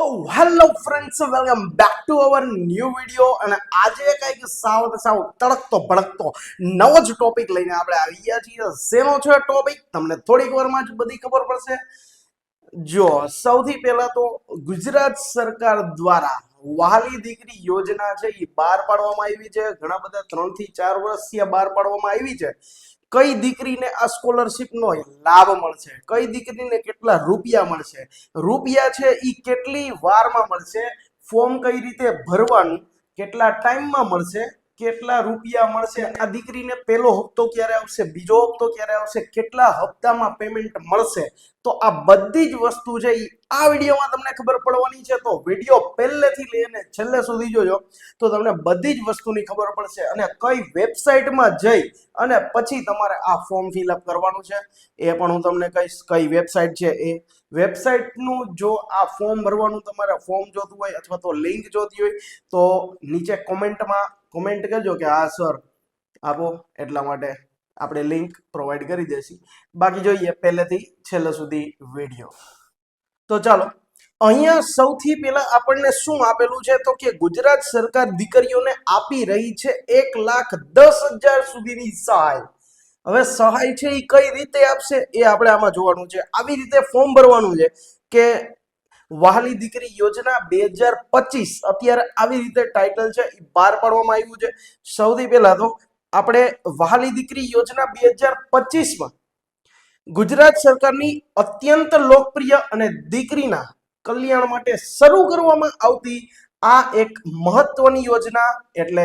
તો hello friends welcome back to our new video અને આજે કંઈક સાવ સાવ તડકતો, ભડકતો, નવો જ ટોપિક લઈને આપણે આવી છીએ. શેનો છે ટોપિક તમને થોડીક વારમાં જ બધી ખબર પડશે. જો, સૌથી પહેલા તો ગુજરાત સરકાર દ્વારા વહાલી દીકરી યોજના છે એ બહાર પાડવામાં આવી છે. ઘણા બધા ત્રણથી ચાર વર્ષથી બહાર પાડવામાં આવી છે. કઈ દીકરીને આ સ્કોલરશિપનો લાભ મળશે? કઈ દીકરીને કેટલા રૂપિયા મળશે? રૂપિયા છે એ કેટલી વારમાં મળશે? ફોર્મ કઈ રીતે ભરવાનું? કેટલા ટાઈમમાં મળશે? કેટલા રૂપિયા મળશે? આ દીકરીને પહેલો હપ્તો ક્યારે આવશે? બીજો હપ્તો ક્યારે આવશે? કેટલા હપ્તામાં પેમેન્ટ મળશે? તો આ બધી જ વસ્તુ છે એ આ વિડીયોમાં તમને ખબર પડવાની છે તો વીડિયો પહેલેથી લઈને છેલ્લે સુધી જોજો તો તમને બધી જ વસ્તુની ખબર પડશે અને કઈ વેબસાઇટમાં જઈ અને પછી તમારે આ ફોર્મ ફિલઅપ કરવાનું છે એ પણ હું તમને કહીશ કઈ વેબસાઇટ છે એ. વેબસાઇટનું જો આ ફોર્મ ભરવાનું તમારે ફોર્મ જોતું હોય અથવા તો લિંક જોતી હોય તો નીચે કોમેન્ટમાં કોમેન્ટ કરજો કે હા સર આપો એટલા માટે આપણે લિંક પ્રોવાઈડ કરી દેશી. બાકી જોઈએ પહેલેથી છેલ્લે સુધી વીડિયો. તો ચાલો, અહીંયા સૌથી પહેલા આપણને શું આપેલું છે? તો કે ગુજરાત સરકાર દીકરીઓને આપી રહી છે એક લાખ દસ હજાર સુધીની સહાય. હવે સહાય છે એ કઈ રીતે આપશે? એ આપણે આમાં જોવાનું છે. આવી રીતે ફોર્મ ભરવાનું છે કે વહાલી દીકરી યોજના બે હજાર પચીસ, અત્યારે આવી રીતે ટાઇટલ છે એ બહાર પાડવામાં આવ્યું છે. સૌથી પહેલા તો આપણે વહાલી દીકરી યોજના બે હજાર પચીસમાં ગુજરાત સરકારની અત્યંત લોકપ્રિય અને દીકરીના કલ્યાણ માટે શરૂ કરવામાં આવતી આ એક મહત્વની યોજના એટલે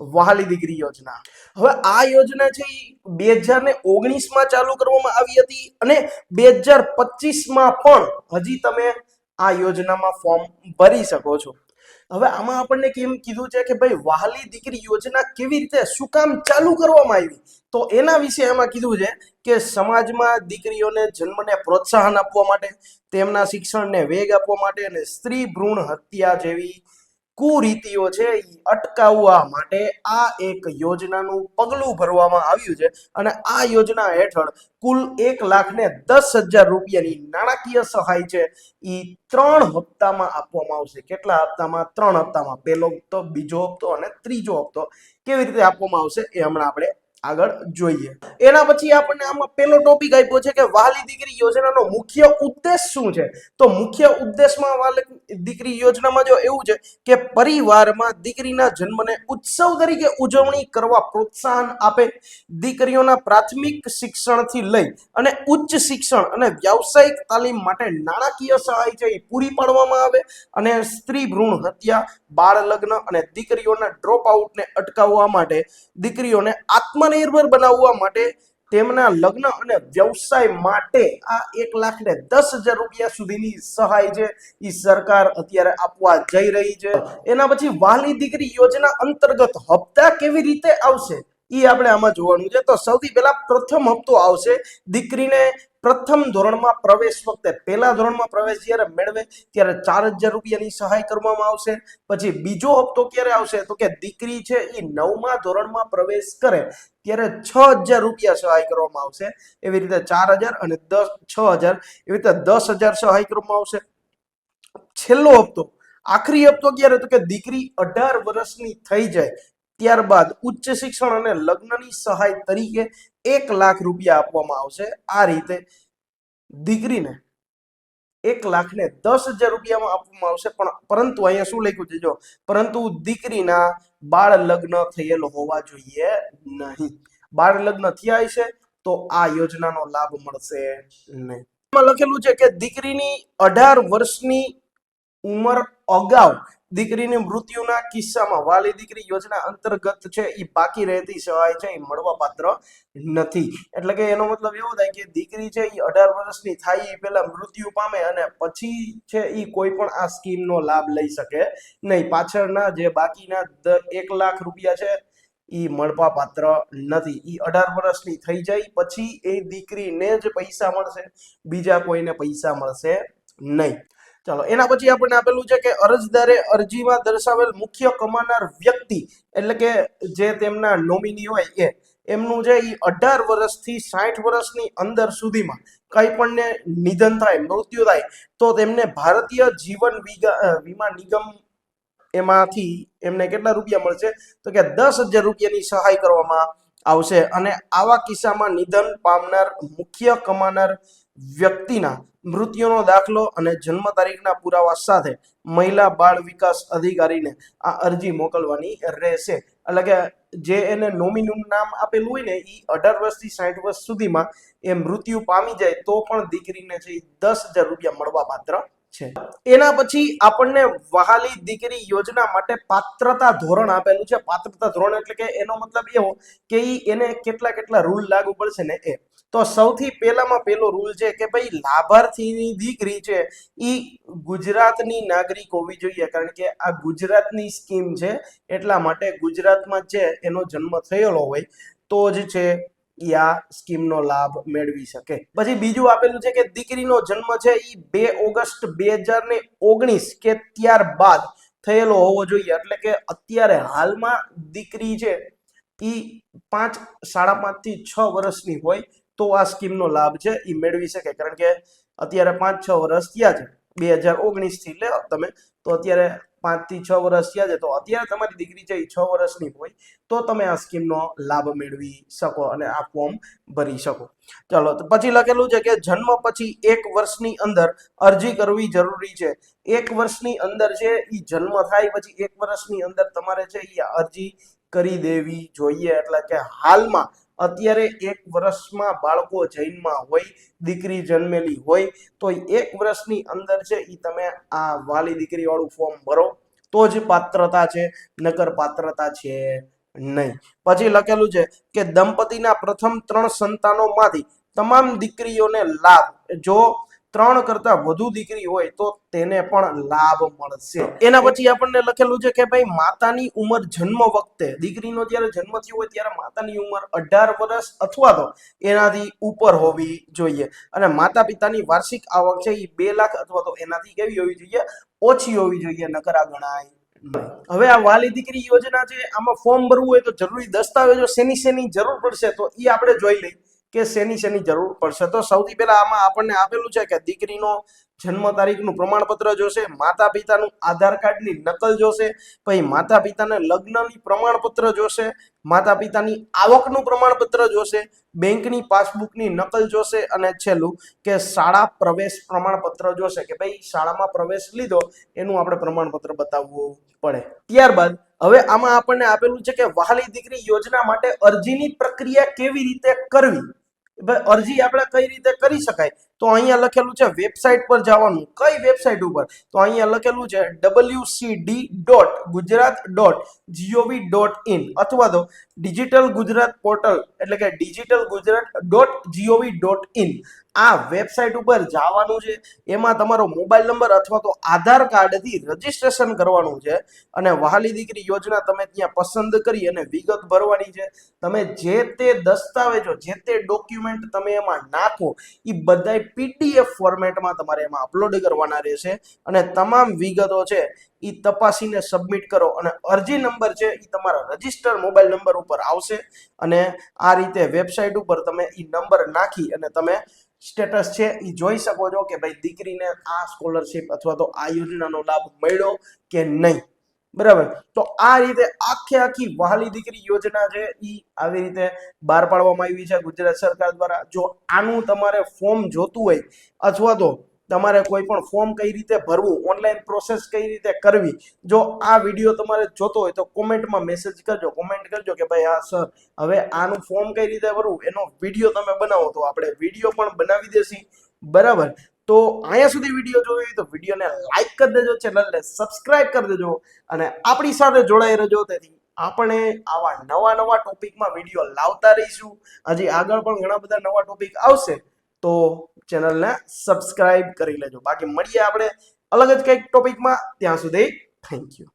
વહાલી દીકરી યોજના. હવે આ યોજના છે બે હજાર ને ઓગણીસમાં ચાલુ કરવામાં આવી હતી અને બે હજાર પચીસમાં પણ હજી તમે આ યોજનામાં ફોર્મ ભરી શકો છો. હવે આમાં આપણને કેમ કીધું છે કે ભાઈ વહાલી દીકરી યોજના કેવી રીતે, શું કામ ચાલુ કરવામાં આવી? તો એના વિશે એમાં કીધું છે કે સમાજમાં દીકરીઓને જન્મને પ્રોત્સાહન આપવા માટે, તેમના શિક્ષણને વેગ આપવા માટે અને સ્ત્રી ભ્રૂણ હત્યા જેવી કુરીતિઓ છે અટકાવવા માટે આ એક યોજનાનું પગલું ભરવામાં આવ્યું છે અને આ યોજના હેઠળ કુલ એક લાખ ને દસ હજાર રૂપિયાની નાણાકીય સહાય છે. એ ત્રણ હપ્તામાં આપવામાં આવશે. કેટલા હપ્તામાં? ત્રણ હપ્તામાં. પહેલો હપ્તો, બીજો હપ્તો અને ત્રીજો હપ્તો કેવી રીતે આપવામાં આવશે એ હમણાં આપણે આગળ જોઈએ. એના પછી આપણને આમાં પેલો ટોપિક આપ્યો છે કે વાલી દીકરી યોજનાનો મુખ્ય ઉદ્દેશ શું છે? તો મુખ્ય ઉદ્દેશમાં વાલી દીકરી યોજનામાં જો એવું છે કે પરિવારમાં દીકરીના જન્મને ઉત્સવ તરીકે ઉજવણી કરવા પ્રોત્સાહન આપે, દીકરીઓના પ્રાથમિક શિક્ષણથી લઈ અને ઉચ્ચ શિક્ષણ અને વ્યાવસાયિક તાલીમ માટે નાણાકીય સહાય છે એ પૂરી પાડવામાં આવે અને સ્ત્રી ભ્રૂણ હત્યા બાળ લગ્ન અને દીકરીઓના ડ્રોપ આઉટને અટકાવવા માટે દીકરીઓને આત્મનિર્ભર બનાવવા માટે તેમના લગ્ન અને વ્યવસાય માટે આ એક લાખ ને દસ હજાર રૂપિયા સુધીની સહાય છે. એ સરકાર અત્યારે આપવા જઈ રહી છે. એના પછી વાલી દીકરી યોજના અંતર્ગત હપ્તા કેવી રીતે આવશે? એ આપણે આમાં જોવાનું છે. તો સૌથી પહેલા પ્રથમ હપ્તો આવશે. દીકરીને પ્રથમ ધોરણમાં પ્રવેશ વખતે, પહેલા ધોરણમાં પ્રવેશ જ્યારે મેળવે, ત્યારે ચાર હજાર રૂપિયાની સહાય કરવામાં આવશે. પછી બીજો હપ્તો ક્યારે આવશે? તો કે દીકરી છે એ નવમા ધોરણમાં પ્રવેશ કરે, ત્યારે છ હજાર રૂપિયા સહાય કરવામાં આવશે. એવી રીતે ચાર હજાર અને દસ, છ હજાર, એવી રીતે દસ હજાર સહાય કરવામાં આવશે. છેલ્લો હપ્તો, આખરી હપ્તો ક્યારે? તો કે દીકરી અઢાર વર્ષની થઈ જાય. ત્યારબાદ ઉચ્ચ શિક્ષણ અને લગ્નની સહાય તરીકે એક લાખ રૂપિયા આપવામાં આવશે. આ રીતે દીકરીને એક લાખ ને દસ હજાર રૂપિયામાં આપવામાં આવશે. પણ પરંતુ અહીંયા શું લખ્યું છે? જો, પરંતુ દીકરીના બાળ લગ્ન થયેલ હોવા જોઈએ નહીં. બાળ લગ્ન થયા છે તો આ યોજનાનો લાભ મળશે નહીં. લખેલું છે કે દીકરીની અઢાર વર્ષની ઉંમર અગાઉ દીકરીની મૃત્યુના કિસ્સામાં વાલી દીકરી યોજના અંતર્ગત છે એ બાકી રહેતી સહાય છે એ મળવાપાત્ર નથી. એટલે કે એનો મતલબ એવો થાય કે દીકરી છે એ અઢાર વર્ષની થાય એ પહેલા મૃત્યુ પામે અને પછી છે એ કોઈ પણ આ સ્કીમનો લાભ લઈ શકે નહીં. પાછળના જે બાકીના એક લાખ રૂપિયા છે એ મળવા પાત્ર નથી. એ અઢાર વર્ષની થઈ જાય, પછી એ દીકરીને જ પૈસા મળશે, બીજા કોઈને પૈસા મળશે નહીં. ચાલો, એના પછી આપણને આપેલું છે કે અરજદારે અરજીમાં દર્શાવેલ મુખ્ય કમાનાર વ્યક્તિ, એટલે કે જે તેમના નોમિની હોય એ, એમનું જે એ અઢાર વર્ષથી સાઠ વર્ષની અંદર સુધીમાં કંઈ પણને નિધન થાય, મૃત્યુ થાય, તો તેમને ભારતીય જીવન વીમા નિગમ એમાંથી એમને કેટલા રૂપિયા મળશે? તો કે દસ હજાર રૂપિયાની સહાય કરવામાં આવશે. અને આવા કિસ્સામાં નિધન પામનાર મુખ્ય કમાનાર વ્યક્તિના મૃત્યુનો દાખલો અને જન્મ તારીખના પુરાવા સાથે મહિલા બાળ વિકાસ અધિકારીને આ અરજી મોકલવાની રહેશે. એટલે કે જે એને નોમિનું નામ આપેલું હોય ને એ અઢાર વર્ષથી સાઠ વર્ષ સુધીમાં એ મૃત્યુ પામી જાય તો પણ દીકરીને છે દસ હજાર રૂપિયા મળવા પાત્ર છે. એના પછી આપણને વહાલી દીકરી યોજના માટે પાત્રતા ધોરણ આપેલું છે. પાત્રતા ધોરણ એટલે કે એનો મતલબ એવો કે એને કેટલા કેટલા રૂલ લાગુ પડશે ને એ. તો સૌથી પહેલામાં પહેલો રૂલ છે કે ભાઈ લાભાર્થીની દીકરી છે એ ગુજરાતની નાગરિક હોવી જોઈએ. કારણ કે આ ગુજરાતની સ્કીમ છે, એટલા માટે ગુજરાતમાં છે એનો જન્મ થયેલો હોય, તો જ છે એ આ સ્કીમનો લાભ મેળવી શકે. પછી બીજું આપેલું છે કે દીકરીનો જન્મ છે એ બે ઓગસ્ટ બે હજાર ને ઓગણીસ કે ત્યારબાદ થયેલો હોવો જોઈએ. એટલે કે અત્યારે હાલમાં દીકરી છે એ પાંચ, સાડા પાંચથી છ વર્ષની હોય તો આ સ્કીમનો લાભ છે એ મેળવી શકે. કારણ કે અત્યારે પાંચ છ વર્ષ થયા છે. બે હજાર ઓગણીસથી લે તમે, તો અત્યારે પાંચથી છ વર્ષ થયા છે. તો અત્યારે તમારી દીકરી છે એ છ વર્ષની હોય, તો તમે આ સ્કીમનો લાભ મેળવી શકો અને આ ફોર્મ ભરી શકો. ચાલો પછી લખેલું છે કે જન્મ પછી એક વર્ષની અંદર અરજી કરવી જરૂરી છે. એક વર્ષની અંદર છે એ જન્મ થાય, પછી એક વર્ષની અંદર તમારે છે એ અરજી કરી દેવી જોઈએ. એટલે કે હાલમાં અત્યારે એક વર્ષમાં બાળકો જૈનમાં હોય, દીકરી જન્મેલી હોય, તો એક વર્ષની અંદર છે એ તમે આ વાલી દીકરી વાળું ફોર્મ ભરો. તો જ પાત્રતા છે, નકર પાત્રતા છે નહીં. પછી લખેલું છે કે દંપતીના પ્રથમ ત્રણ સંતાનોમાંથી તમામ દીકરીઓને લાભ. જો ત્રણ કરતા વધુ દીકરી હોય તો તેને પણ લાભ મળશે. એના પછી આપણને લખેલું છે કે ભાઈ, માતાની ઉંમર જન્મ વખતે, દીકરીનો જ્યારે જન્મ થયો હોય ત્યારે માતાની ઉંમર અઢાર વર્ષ અથવા તો એનાથી ઉપર હોવી જોઈએ. અને માતા પિતાની વાર્ષિક આવક છે એ બે લાખ અથવા તો એનાથી કેવી હોવી જોઈએ? ઓછી હોવી જોઈએ, નકરા ગણાય હવે આ વાલી દીકરી યોજના છે, આમાં ફોર્મ ભરવું હોય તો જરૂરી દસ્તાવેજો શેની શેની જરૂર પડશે તો એ આપણે જોઈ લઈએ. કે શેની શેની જરૂર પડશે? તો સૌથી પહેલા આમાં આપણને આપેલું છે કે દીકરીનો જન્મ તારીખનું પ્રમાણપત્ર જોશે માતા પિતાનું આધાર કાર્ડની નકલ જોશે, પછી માતા પિતાને લગ્નની પ્રમાણપત્ર જોશે માતા પિતાની આવકનું પ્રમાણપત્ર જોશે, બેંકની પાસબુકની નકલ જોશે અને છેલ્લું કે શાળા પ્રવેશ પ્રમાણપત્ર જોશે કે ભાઈ શાળામાં પ્રવેશ લીધો, એનું આપણે પ્રમાણપત્ર બતાવવું પડે. ત્યારબાદ હવે આમાં આપણને આપેલું છે કે વહાલી દીકરી યોજના માટે અરજીની પ્રક્રિયા કેવી રીતે કરવી? અરજી આપણે કઈ રીતે કરી શકાય? તો અહીંયા લખેલું છે વેબસાઇટ પર જવાનું. કઈ વેબસાઇટ ઉપર? તો અહીંયા લખેલું છે WCD dot Gujarat dot GOV dot in અથવા તો ડિજિટલ ગુજરાત પોર્ટલ એટલે કે digital Gujarat dot GOV dot in આ વેબસાઇટ ઉપર જવાનું છે. એમાં તમારો મોબાઈલ નંબર અથવા તો આધાર કાર્ડથી રજીસ્ટ્રેશન કરવાનું છે. અને વહાલી દીકરી યોજના તમે ત્યાં પસંદ કરી અને વિગત ભરવાની છે. તમે જે તે દસ્તાવેજો, જે તે ડોક્યુમેન્ટ તમે એમાં નાખો એ બધાય પીડીએફ ફોર્મેટમાં તમારે એમાં અપલોડ કરવાના રહેશે અને તમામ વિગતો છે એ તપાસીને સબમિટ કરો અને અરજી નંબર છે એ તમારા રજિસ્ટર મોબાઈલ નંબર ઉપર આવશે અને આ રીતે વેબસાઇટ ઉપર તમે એ નંબર નાખી અને તમે સ્ટેટસ છે એ જોઈ શકો છો કે ભાઈ દીકરીને આ સ્કોલરશિપ અથવા તો આ યોજનાનો લાભ મળ્યો કે નહીં. બરાબર? તો આ રીતે આખે આખી વહાલી દીકરી યોજના છે એ આવી રીતે બહાર પાડવામાં આવી છે ગુજરાત સરકાર દ્વારા. જો આનું તમારે ફોર્મ જોતું હોય, અથવા તો તમારે કોઈ પણ ફોર્મ કઈ રીતે ભરવું ઓનલાઈન પ્રોસેસ કઈ રીતે કરવી, જો આ વીડિયો તમારે જોતો હોય તો કોમેન્ટમાં મેસેજ કરજો કોમેન્ટ કરજો કે ભાઈ, હા સર હવે આનું ફોર્મ કઈ રીતે ભરવું? એનો વીડિયો તમે બનાવો તો આપણે વીડિયો પણ બનાવી દેશી. બરાબર? તો અહીંયા સુધી વીડિયો જોયો તો વિડીયોને લાઈક કરી દેજો ચેનલને સબસ્ક્રાઇબ કરી દેજો અને આપણી સાથે જોડાઈ રહેજો. તેથી આપણે આવા નવા નવા ટોપિકમાં વીડિયો લાવતા રહીશું. હજી આગળ પણ ઘણા બધા નવા ટોપિક આવશે, તો ચેનલને સબસ્ક્રાઇબ કરી લેજો. બાકી મળીએ આપણે અલગ જ કંઈક ટોપિકમાં. ત્યાં સુધી થેન્ક યુ